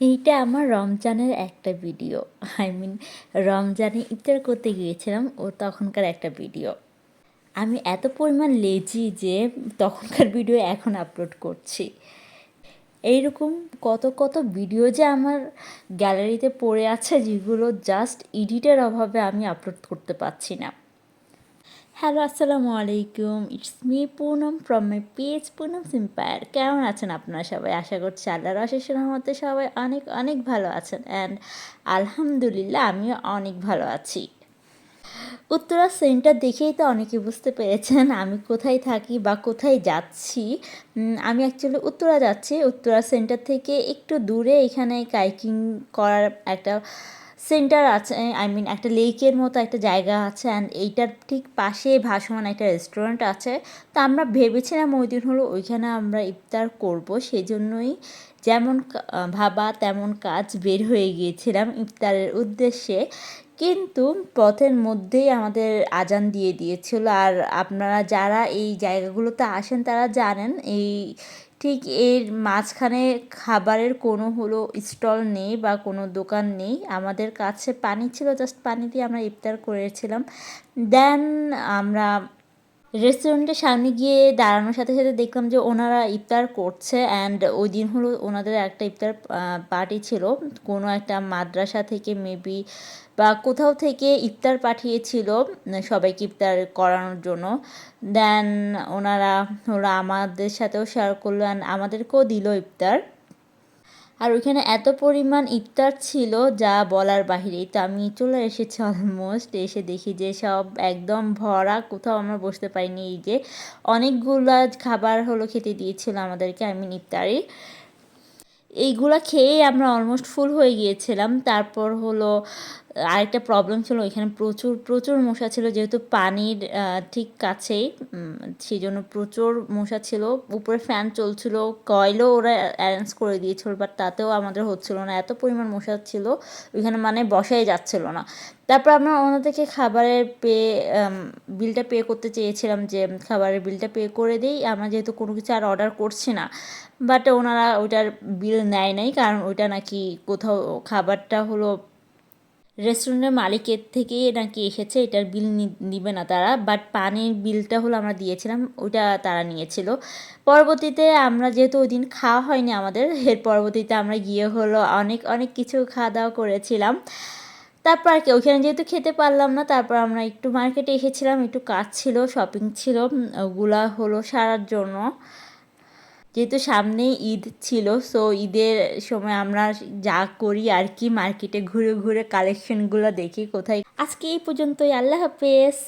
এইটা আমার রমজানের একটা ভিডিও। আই মিন রমজানে ইফতার করতে গিয়েছিলাম, ও তখনকার একটা ভিডিও। আমি এত পরিমাণ লেজি যে তখনকার ভিডিও এখন আপলোড করছি। এইরকম কত কত ভিডিও যে আমার গ্যালারিতে পড়ে আছে, যেগুলো জাস্ট এডিটের অভাবে আমি আপলোড করতে পারছি না। হ্যালো আসসালামু আলাইকুম it's me Poonam from my page Poonam সিম্পায়ার কেমন আছেন আপনারা সবাই? আশা করছি আল্লাহর অশেষ রহমতে সবাই অনেক অনেক ভালো আছেন। অ্যান্ড আলহামদুলিল্লাহ, আমিও অনেক ভালো আছি। উত্তরা সেন্টার দেখেই তো অনেকে বুঝতে পেরেছেন আমি কোথায় থাকি বা কোথায় যাচ্ছি। আমি অ্যাকচুয়ালি উত্তরা যাচ্ছি। উত্তরা সেন্টার থেকে একটু দূরে এখানে কাইকিং করার একটা সেন্টার আছে, আই মিন একটা লেকের মতো একটা জায়গা আছে অ্যান্ড এইটার ঠিক পাশে ভাসমান একটা রেস্টুরেন্ট আছে। তো আমরা ভেবেছিলাম ওই দিন হলো ওইখানে আমরা ইফতার করব, সেজন্যই যেমন ভাবা তেমন কাজ বের হয়ে গিয়েছিলাম ইফতারের উদ্দেশ্যে। কিন্তু পথের মধ্যেই আমাদের আজান দিয়ে দিয়েছিল, আর আপনারা যারা এই জায়গাগুলোতে আসেন তারা জানেন, এই ঠিক এর মাঝখানে খাবারের কোনো হলো স্টল নেই বা কোনো দোকান নেই। আমাদের কাছে পানি ছিল জাস্ট পানি দিয়ে আমরা ইফতার করেছিলাম। দেন আমরা রেস্টুরেন্টের সামনে গিয়ে দাঁড়ানোর সাথে সাথে দেখলাম যে ওনারা ইফতার করছে অ্যান্ড ওই দিন হলো ওনাদের একটা ইফতার পার্টি ছিল। কোনো একটা মাদ্রাসা থেকে মেবি বা কোথাও থেকে ইফতার পাঠিয়েছিল সবাইকে ইফতার করানোর জন্য। দেন ওনারা হলো আমাদের সাথেও শেয়ার করল অ্যান্ড আমাদেরকেও দিল ইফতার। আর ওইখানে এত পরিমাণ ইফতার ছিল যা বলার বাহিরেই তো আমি চলে এসেছি অলমোস্ট এসে দেখি যে সব একদম ভরা, কোথাও আমরা বসতে পারিনি। এই যে অনেকগুলো খাবার হলো খেতে দিয়েছিল আমাদেরকে আই মিন ইফতারি। এইগুলা খেয়েই আমরা অলমোস্ট ফুল হয়ে গিয়েছিলাম। তারপর হলো, আরেকটা প্রবলেম ছিল এখানে প্রচুর প্রচুর মশা ছিল, যেহেতু পানির ঠিক কাছেই সেই জন্য প্রচুর মশা ছিল। উপরে ফ্যান চলছিল কয়েলও ওরা অ্যারেঞ্জ করে দিয়েছিল বাট তাতেও আমাদের হচ্ছিল না। এত পরিমাণ মশা ছিল, ওইখানে মানে বসাই যাচ্ছিল না। তারপর আমরা ওনাদেরকে খাবারের পে বিলটা পে করতে চেয়েছিলাম যে খাবারের বিলটা পে করে দিই। আমরা যেহেতু কোনো কিছু আর অর্ডার করছি না। বাট ওনারা ওইটার বিল নেয় নাই, কারণ ওইটা নাকি কোথাও খাবারটা হলো রেস্টুরেন্টের মালিকের থেকেই নাকি এসেছে, এটার বিল নিবে না তারা। বাট পানির বিলটা হলো আমরা দিয়েছিলাম, ওইটা তারা নিয়েছিল। পরবর্তীতে আমরা যেহেতু ওই দিন খাওয়া হয়নি আমাদের, এর পরবর্তীতে আমরা গিয়ে হলো অনেক অনেক কিছু খাওয়া দাওয়া করেছিলাম। তারপর আর কি, ওইখানে যেহেতু খেতে পারলাম না, তারপর আমরা একটু মার্কেটে এসেছিলাম, একটু কাজ ছিল শপিং ছিল ওগুলা হলো সারার জন্য। যেহেতু সামনে ঈদ ছিল সো ঈদের সময় আমরা যা করি আর কি মার্কেটে ঘুরে ঘুরে কালেকশনগুলো দেখি কোথায়। আজকে এই পর্যন্তই, আল্লাহ হাফেজ।